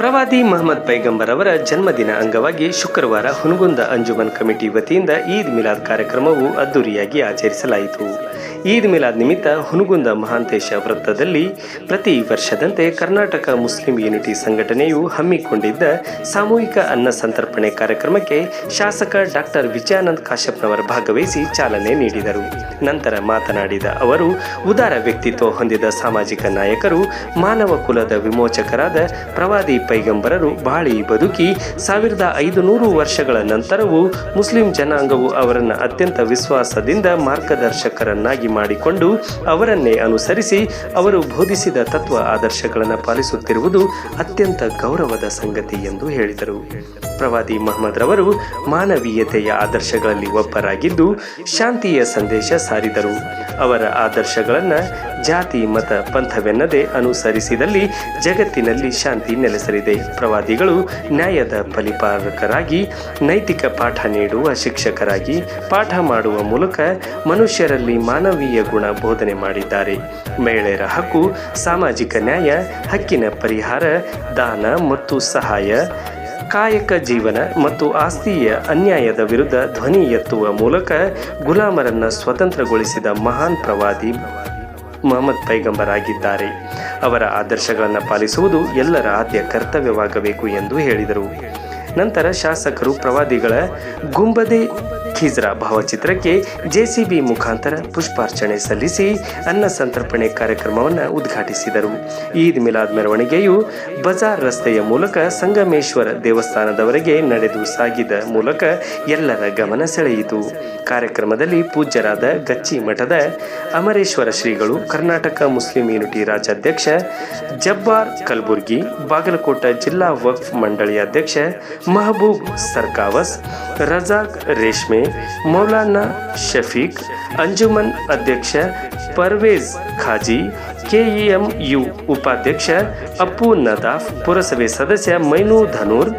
ಪ್ರವಾದಿ ಮಹಮ್ಮದ್ ಪೈಗಂಬರ್ ಅವರ ಜನ್ಮದಿನ ಅಂಗವಾಗಿ ಶುಕ್ರವಾರ ಹುನಗುಂದ ಅಂಜುಮನ್ ಕಮಿಟಿ ವತಿಯಿಂದ ಈದ್ ಮಿಲಾದ್ ಕಾರ್ಯಕ್ರಮವು ಅದ್ದೂರಿಯಾಗಿ ಆಚರಿಸಲಾಯಿತು. ಈದ್ ಮಿಲಾದ್ ನಿಮಿತ್ತ ಹುನಗುಂದ ಮಹಾಂತೇಶ ವೃತ್ತದಲ್ಲಿ ಪ್ರತಿ ವರ್ಷದಂತೆ ಕರ್ನಾಟಕ ಮುಸ್ಲಿಂ ಯೂನಿಟಿ ಸಂಘಟನೆಯು ಹಮ್ಮಿಕೊಂಡಿದ್ದ ಸಾಮೂಹಿಕ ಅನ್ನ ಸಂತರ್ಪಣೆ ಕಾರ್ಯಕ್ರಮಕ್ಕೆ ಶಾಸಕ ಡಾಕ್ಟರ್ ವಿಜಯಾನಂದ್ ಕಾಶ್ಯಪ್ನವರು ಭಾಗವಹಿಸಿ ಚಾಲನೆ ನೀಡಿದರು. ನಂತರ ಮಾತನಾಡಿದ ಅವರು, ಉದಾರ ವ್ಯಕ್ತಿತ್ವ ಹೊಂದಿದ ಸಾಮಾಜಿಕ ನಾಯಕರು, ಮಾನವ ಕುಲದ ವಿಮೋಚಕರಾದ ಪ್ರವಾದಿ ಪೈಗಂಬರರು ಬಾಳಿ ಬದುಕಿ ಸಾವಿರದ ಐದು ನೂರು ವರ್ಷಗಳ ನಂತರವೂ ಮುಸ್ಲಿಂ ಜನಾಂಗವು ಅವರನ್ನು ಅತ್ಯಂತ ವಿಶ್ವಾಸದಿಂದ ಮಾರ್ಗದರ್ಶಕರನ್ನಾಗಿ ಮಾಡಿಕೊಂಡು ಅವರನ್ನೇ ಅನುಸರಿಸಿ ಅವರು ಬೋಧಿಸಿದ ತತ್ವ ಆದರ್ಶಗಳನ್ನು ಪಾಲಿಸುತ್ತಿರುವುದು ಅತ್ಯಂತ ಗೌರವದ ಸಂಗತಿ ಎಂದು ಹೇಳಿದರು. ಪ್ರವಾದಿ ಮಹಮ್ಮದ್ ರವರು ಮಾನವೀಯತೆಯ ಆದರ್ಶಗಳಲ್ಲಿ ಒಬ್ಬರಾಗಿದ್ದು ಶಾಂತಿಯ ಸಂದೇಶ ಸಾರಿದರು. ಅವರ ಆದರ್ಶಗಳನ್ನು ಜಾತಿ, ಮತ, ಪಂಥವೆನ್ನದೆ ಅನುಸರಿಸಿದಲ್ಲಿ ಜಗತ್ತಿನಲ್ಲಿ ಶಾಂತಿ ನೆಲೆಸಲಿದೆ. ಪ್ರವಾದಿಗಳು ನ್ಯಾಯದ ಫಲಿಪಾಲಕರಾಗಿ ನೈತಿಕ ಪಾಠ ನೀಡುವ ಶಿಕ್ಷಕರಾಗಿ, ಪಾಠ ಮಾಡುವ ಮೂಲಕ ಮನುಷ್ಯರಲ್ಲಿ ಮಾನವೀಯ ಗುಣ ಬೋಧನೆ ಮಾಡಿದ್ದಾರೆ. ಮಹಿಳೆಯರ ಹಕ್ಕು, ಸಾಮಾಜಿಕ ನ್ಯಾಯ, ಹಕ್ಕಿನ ಪರಿಹಾರ, ದಾನ ಮತ್ತು ಸಹಾಯ, ಕಾಯಕ ಜೀವನ ಮತ್ತು ಆಸ್ತಿಯ ಅನ್ಯಾಯದ ವಿರುದ್ಧ ಧ್ವನಿ ಎತ್ತುವ ಮೂಲಕ ಗುಲಾಮರನ್ನು ಸ್ವತಂತ್ರಗೊಳಿಸಿದ ಮಹಾನ್ ಪ್ರವಾದಿ ಮೊಹಮ್ಮದ್ ಪೈಗಂಬರ್ ಆಗಿದ್ದಾರೆ ಅವರ ಆದರ್ಶಗಳನ್ನು ಪಾಲಿಸುವುದು ಎಲ್ಲರ ಆದ್ಯ ಕರ್ತವ್ಯವಾಗಬೇಕು ಎಂದು ಹೇಳಿದರು. ನಂತರ ಶಾಸಕರು ಪ್ರವಾದಿಗಳ ಗುಂಬದೆ ಖಿಜ್ರಾ ಭಾವಚಿತ್ರಕ್ಕೆ ಜೆಸಿಬಿ ಮುಖಾಂತರ ಪುಷ್ಪಾರ್ಚನೆ ಸಲ್ಲಿಸಿ ಅನ್ನ ಸಂತರ್ಪಣೆ ಕಾರ್ಯಕ್ರಮವನ್ನು ಉದ್ಘಾಟಿಸಿದರು. ಈದ್ ಮಿಲಾದ್ ಮೆರವಣಿಗೆಯು ಬಜಾರ್ ರಸ್ತೆಯ ಮೂಲಕ ಸಂಗಮೇಶ್ವರ ದೇವಸ್ಥಾನದವರೆಗೆ ನಡೆದು ಸಾಗಿದ ಮೂಲಕ ಎಲ್ಲರ ಗಮನ ಸೆಳೆಯಿತು. ಕಾರ್ಯಕ್ರಮದಲ್ಲಿ ಪೂಜ್ಯರಾದ ಗಚ್ಚಿ ಮಠದ ಅಮರೇಶ್ವರ ಶ್ರೀಗಳು, ಕರ್ನಾಟಕ ಮುಸ್ಲಿಂ ಯೂನಿಟಿ ರಾಜ್ಯಾಧ್ಯಕ್ಷ ಜಬ್ಬಾರ್ ಕಲಬುರ್ಗಿ, ಬಾಗಲಕೋಟ ಜಿಲ್ಲಾ ವಕ್ಫ್ ಮಂಡಳಿ ಅಧ್ಯಕ್ಷ ಮಹಬೂಬ್ ಸರ್ಕಾವಸ್, ರಜಾಕ್ ರೇಷ್ಮೆ ಮೌಲಾನಾ ಶಫೀಕ್, ಅಂಜುಮನ್ ಅಧ್ಯಕ್ಷ, ಪರ್ವೇಜ್ ಖಾಜಿ, ಕೆಇಎಂಯು ಉಪಾಧ್ಯಕ್ಷ, ಅಪ್ಪು ನದಾಫ್ ಪುರಸಭೆ ಸದಸ್ಯ ಮೈನು ಧನೂರ್,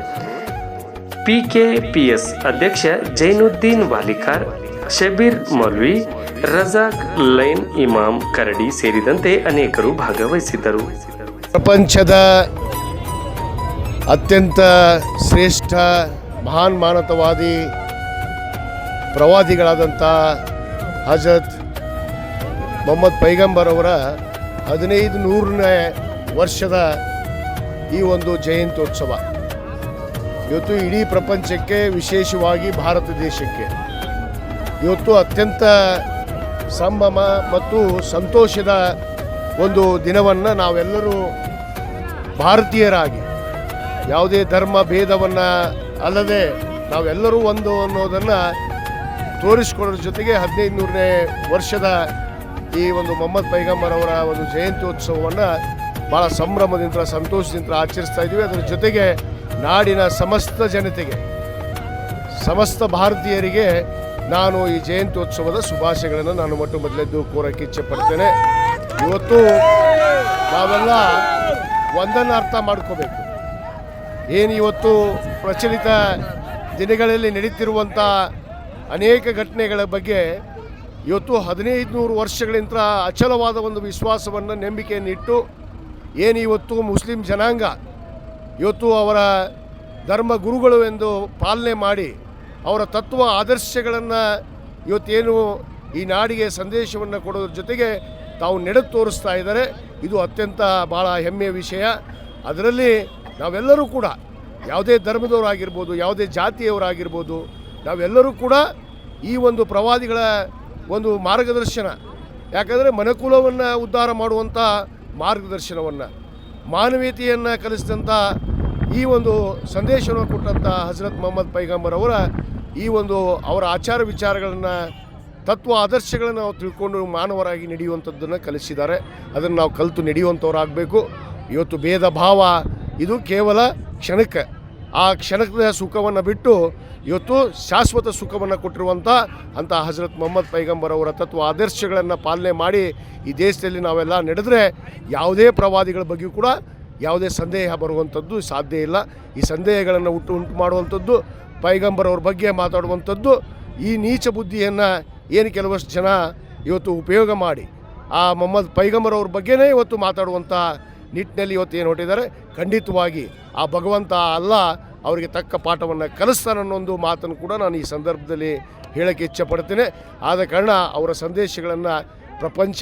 ಪಿಕೆಪಿಎಸ್ ಅಧ್ಯಕ್ಷ ಜೈನುದ್ದೀನ್ ವಾಲಿಕಾರ್ ಶಬೀರ್ ಮೌಲ್ವಿ, ರಜಾಕ್ ಲೈನ್ ಇಮಾಮ್ ಕರಡಿ ಸೇರಿದಂತೆ ಅನೇಕರು ಭಾಗವಹಿಸಿದ್ದರು. ಪ್ರಪಂಚದ ಅತ್ಯಂತ ಶ್ರೇಷ್ಠ ಮಹಾನ್ ಮಾನವತಾವಾದಿ ಪ್ರವಾದಿಗಳಾದಂಥ ಹಜರತ್ ಮೊಹಮ್ಮದ್ ಪೈಗಂಬರ್ ಅವರ ಹದಿನೈದು ನೂರನೇ ವರ್ಷದ ಈ ಒಂದು ಜಯಂತ್ಯೋತ್ಸವ. ಇವತ್ತು ಇಡೀ ಪ್ರಪಂಚಕ್ಕೆ, ವಿಶೇಷವಾಗಿ ಭಾರತ ದೇಶಕ್ಕೆ. ಇವತ್ತು ಅತ್ಯಂತ ಸಂಭ್ರಮ ಮತ್ತು ಸಂತೋಷದ ಒಂದು ದಿನವನ್ನು ನಾವೆಲ್ಲರೂ ಭಾರತೀಯರಾಗಿ, ಯಾವುದೇ ಧರ್ಮ, ಭೇದವನ್ನು ಅಲ್ಲದೆ ನಾವೆಲ್ಲರೂ ಒಂದು ಅನ್ನೋದನ್ನು ತೋರಿಸ್ಕೊಳ್ಳೋದ್ರ ಜೊತೆಗೆ ಹದಿನೈದು ನೂರನೇ ವರ್ಷದ ಈ ಒಂದು ಮೊಹಮ್ಮದ್ ಪೈಗಂಬರ್ ಅವರ ಒಂದು ಜಯಂತ್ಯೋತ್ಸವವನ್ನು ಭಾಳ ಸಂಭ್ರಮದಿಂದ, ಸಂತೋಷದಿಂದ ಆಚರಿಸ್ತಾ ಇದ್ದೀವಿ ಅದರ ಜೊತೆಗೆ ನಾಡಿನ ಸಮಸ್ತ ಜನತೆಗೆ, ಸಮಸ್ತ ಭಾರತೀಯರಿಗೆ ನಾನು ಈ ಜಯಂತ್ಯೋತ್ಸವದ ಶುಭಾಶಯಗಳನ್ನು ನಾನು ಮೊಟ್ಟ ಮೊದಲೆದ್ದು ಕೋರಕ್ಕೆ ಇಚ್ಛೆ ಪಡ್ತೇನೆ. ಇವತ್ತು ನಾವೆಲ್ಲ ಒಂದನ್ನು ಅರ್ಥ ಮಾಡ್ಕೋಬೇಕು. ಏನು ಇವತ್ತು ಪ್ರಚಲಿತ ದಿನಗಳಲ್ಲಿ ನಡೀತಿರುವಂಥ ಅನೇಕ ಘಟನೆಗಳ ಬಗ್ಗೆ ಇವತ್ತು ಹದಿನೈದು ನೂರು ವರ್ಷಗಳಿಂದ ಅಚಲವಾದ ಒಂದು ವಿಶ್ವಾಸವನ್ನು, ನಂಬಿಕೆಯನ್ನು ಇಟ್ಟು ಏನು ಇವತ್ತು ಮುಸ್ಲಿಂ ಜನಾಂಗ ಇವತ್ತು ಅವರ ಧರ್ಮ ಗುರುಗಳು ಎಂದು ಪಾಲನೆ ಮಾಡಿ ಅವರ ತತ್ವ ಆದರ್ಶಗಳನ್ನು ಇವತ್ತೇನು ಈ ನಾಡಿಗೆ ಸಂದೇಶವನ್ನು ಕೊಡೋದ್ರ ಜೊತೆಗೆ ತಾವು ನೆಡೆ ತೋರಿಸ್ತಾ ಇದ್ದಾರೆ. ಇದು ಅತ್ಯಂತ ಭಾಳ ಹೆಮ್ಮೆಯ ವಿಷಯ. ಅದರಲ್ಲಿ ನಾವೆಲ್ಲರೂ ಕೂಡ ಯಾವುದೇ ಧರ್ಮದವರಾಗಿರ್ಬೋದು, ಯಾವುದೇ ಜಾತಿಯವರಾಗಿರ್ಬೋದು ನಾವೆಲ್ಲರೂ ಕೂಡ ಈ ಒಂದು ಪ್ರವಾದಿಗಳ ಒಂದು ಮಾರ್ಗದರ್ಶನ. ಯಾಕಂದರೆ ಮನುಕುಲವನ್ನು ಉದ್ಧಾರ ಮಾಡುವಂಥ ಮಾರ್ಗದರ್ಶನವನ್ನು, ಮಾನವೀಯತೆಯನ್ನು ಕಲಿಸಿದಂಥ ಈ ಒಂದು ಸಂದೇಶವನ್ನು ಕೊಟ್ಟಂಥ ಹಜರತ್ ಮೊಹಮ್ಮದ್ ಪೈಗಂಬರ್ ಅವರ ಈ ಒಂದು ಅವರ ಆಚಾರ ವಿಚಾರಗಳನ್ನು, ತತ್ವ ಆದರ್ಶಗಳನ್ನು ನಾವು ತಿಳ್ಕೊಂಡು ಮಾನವರಾಗಿ ನಡೆಯುವಂಥದ್ದನ್ನು ಕಲಿಸಿದ್ದಾರೆ. ಅದನ್ನು ನಾವು ಕಲಿತು ನಡೆಯುವಂಥವ್ರಾಗಬೇಕು ಇವತ್ತು ಭೇದ ಭಾವ ಇದು ಕೇವಲ ಕ್ಷಣಕ್ಕೆ. ಆ ಕ್ಷಣದ ಸುಖವನ್ನು ಬಿಟ್ಟು ಇವತ್ತು ಶಾಶ್ವತ ಸುಖವನ್ನು ಕೊಟ್ಟಿರುವಂಥ ಅಂತ ಹಜರತ್ ಮೊಹಮ್ಮದ್ ಪೈಗಂಬರ್ ಅವರ ತತ್ವ ಆದರ್ಶಗಳನ್ನು ಪಾಲನೆ ಮಾಡಿ ಈ ದೇಶದಲ್ಲಿ ನಾವೆಲ್ಲ ನಡೆದರೆ ಯಾವುದೇ ಪ್ರವಾದಿಗಳ ಬಗ್ಗೆಯೂ ಕೂಡ ಯಾವುದೇ ಸಂದೇಹ ಬರುವಂಥದ್ದು ಸಾಧ್ಯ ಇಲ್ಲ. ಈ ಸಂದೇಹಗಳನ್ನು ಹುಟ್ಟು ಉಂಟು ಮಾಡುವಂಥದ್ದು ಪೈಗಂಬರ್ ಅವ್ರ ಬಗ್ಗೆ ಮಾತಾಡುವಂಥದ್ದು ಈ ನೀಚ ಬುದ್ಧಿಯನ್ನು ಏನು ಕೆಲವಷ್ಟು ಜನ ಇವತ್ತು ಉಪಯೋಗ ಮಾಡಿ, ಆ ಮೊಹಮ್ಮದ್ ಪೈಗಂಬರ್ ಅವ್ರ ಬಗ್ಗೆನೇ ಇವತ್ತು ಮಾತಾಡುವಂಥ ನಿಟ್ಟಿನಲ್ಲಿ ಇವತ್ತು ಏನು ಹೊಟ್ಟಿದ್ದಾರೆ ಖಂಡಿತವಾಗಿ ಆ ಭಗವಂತ ಅಲ್ಲ, ಅವರಿಗೆ ತಕ್ಕ ಪಾಠವನ್ನು ಕಲಿಸ್ತಾನನ್ನೋ ಒಂದು ಮಾತನ್ನು ಕೂಡ ನಾನು ಈ ಸಂದರ್ಭದಲ್ಲಿ ಹೇಳಕ್ಕೆ ಇಚ್ಛಪಡ್ತೇನೆ. ಆದ ಕಾರಣ ಅವರ ಸಂದೇಶಗಳನ್ನು ಪ್ರಪಂಚ,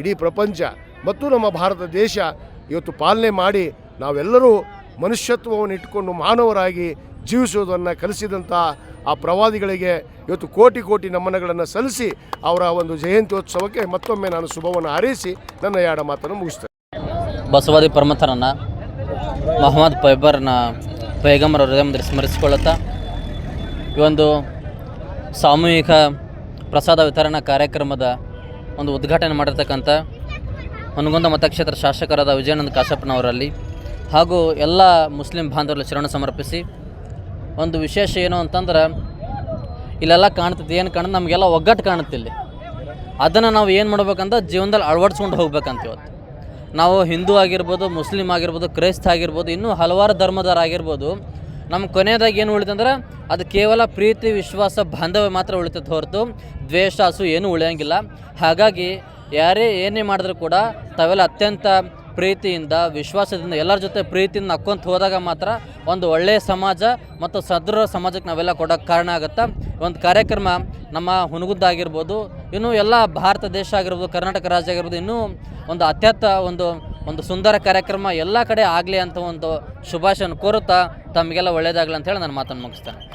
ಇಡೀ ಪ್ರಪಂಚ ಮತ್ತು ನಮ್ಮ ಭಾರತ ದೇಶ ಇವತ್ತು ಪಾಲನೆ ಮಾಡಿ ನಾವೆಲ್ಲರೂ ಮನುಷ್ಯತ್ವವನ್ನು ಇಟ್ಟುಕೊಂಡು ಮಾನವರಾಗಿ ಜೀವಿಸುವುದನ್ನು ಕಲಿಸಿದಂಥ ಆ ಪ್ರವಾದಿಗಳಿಗೆ ಇವತ್ತು ಕೋಟಿ ಕೋಟಿ ನಮನಗಳನ್ನು ಸಲ್ಲಿಸಿ ಅವರ ಒಂದು ಜಯಂತ್ಯೋತ್ಸವಕ್ಕೆ ಮತ್ತೊಮ್ಮೆ ನಾನು ಶುಭವನ್ನು ಹಾರೈಸಿ ನನ್ನ ಎರಡ ಮಾತನ್ನು ಮುಗಿಸ್ತೇನೆ. ಬಸವಾದಿ ಪರಮತನನ್ನು ಮೊಹಮ್ಮದ್ ಪೈಬರ್ನ ಪೈಗಂಬರ ಹೃದಯ ಸ್ಮರಿಸಿಕೊಳ್ಳುತ್ತಾ ಈ ಒಂದು ಸಾಮೂಹಿಕ ಪ್ರಸಾದ ವಿತರಣಾ ಕಾರ್ಯಕ್ರಮದ ಒಂದು ಉದ್ಘಾಟನೆ ಮಾಡಿರ್ತಕ್ಕಂಥ ಹನುಗೊಂದ ಮತಕ್ಷೇತ್ರ ಶಾಸಕರಾದ ವಿಜಯಾನಂದ ಕಾಶಪ್ಪನವರಲ್ಲಿ ಹಾಗೂ ಎಲ್ಲ ಮುಸ್ಲಿಂ ಬಾಂಧವರಲ್ಲಿ ಶರಣ ಸಮರ್ಪಿಸಿ ಒಂದು ವಿಶೇಷ ಏನು ಅಂತಂದ್ರೆ, ಇಲ್ಲೆಲ್ಲ ಕಾಣ್ತದೆ ಏನು ಕಾಣುತ್ತೆ ನಮಗೆಲ್ಲ ಒಗ್ಗಟ್ಟು ಕಾಣುತ್ತೆ ಇಲ್ಲಿ ಅದನ್ನು ನಾವು ಏನು ಮಾಡ್ಬೇಕಂತ ಜೀವನದಲ್ಲಿ ಅಳವಡಿಸ್ಕೊಂಡು ಹೋಗ್ಬೇಕಂತ ಇವತ್ತು. ನಾವು ಹಿಂದೂ ಆಗಿರ್ಬೋದು, ಮುಸ್ಲಿಂ ಆಗಿರ್ಬೋದು, ಕ್ರೈಸ್ತ ಆಗಿರ್ಬೋದು, ಇನ್ನೂ ಹಲವಾರು ಧರ್ಮದವರಾಗಿರ್ಬೋದು, ನಮ್ಮ ಕೊನೆಯದಾಗಿ ಏನು ಉಳಿತಂದ್ರೆ ಅದು ಕೇವಲ ಪ್ರೀತಿ, ವಿಶ್ವಾಸ, ಬಾಂಧವ್ಯ ಮಾತ್ರ ಉಳಿತೈತೆ ಹೊರತು ದ್ವೇಷ, ಹಸು ಏನೂ ಉಳಿಯೋಂಗಿಲ್ಲ. ಹಾಗಾಗಿ ಯಾರೇ ಏನೇ ಮಾಡಿದ್ರು ಕೂಡ ತಾವೆಲ್ಲ ಅತ್ಯಂತ ಪ್ರೀತಿಯಿಂದ, ವಿಶ್ವಾಸದಿಂದ ಎಲ್ಲರ ಜೊತೆ ಪ್ರೀತಿಯಿಂದ ನಕ್ಕೊಂತ ಹೋದಾಗ ಮಾತ್ರ ಒಂದು ಒಳ್ಳೆಯ ಸಮಾಜ ಮತ್ತು ಸದೃಢ ಸಮಾಜಕ್ಕೆ ನಾವೆಲ್ಲ ಕೊಡೋಕ್ಕೆ ಕಾರಣ ಆಗುತ್ತೆ. ಒಂದು ಕಾರ್ಯಕ್ರಮ ನಮ್ಮ ಹುನಗುದ್ದಾಗಿರ್ಬೋದು ಇನ್ನು ಎಲ್ಲ ಭಾರತ ದೇಶ ಆಗಿರ್ಬೋದು, ಕರ್ನಾಟಕ ರಾಜ್ಯ ಆಗಿರ್ಬೋದು, ಇನ್ನೂ ಒಂದು ಅತ್ಯಂತ ಒಂದು ಒಂದು ಸುಂದರ ಕಾರ್ಯಕ್ರಮ ಎಲ್ಲ ಕಡೆ ಆಗಲಿ ಅಂತ ಒಂದು ಶುಭಾಶಯನ ಕೋರುತ್ತಾ ತಮಗೆಲ್ಲ ಒಳ್ಳೆಯದಾಗಲಿ ಅಂತ ಹೇಳಿ ನಾನು ಮಾತನ್ನು ಮುಗಿಸ್ತೇನೆ.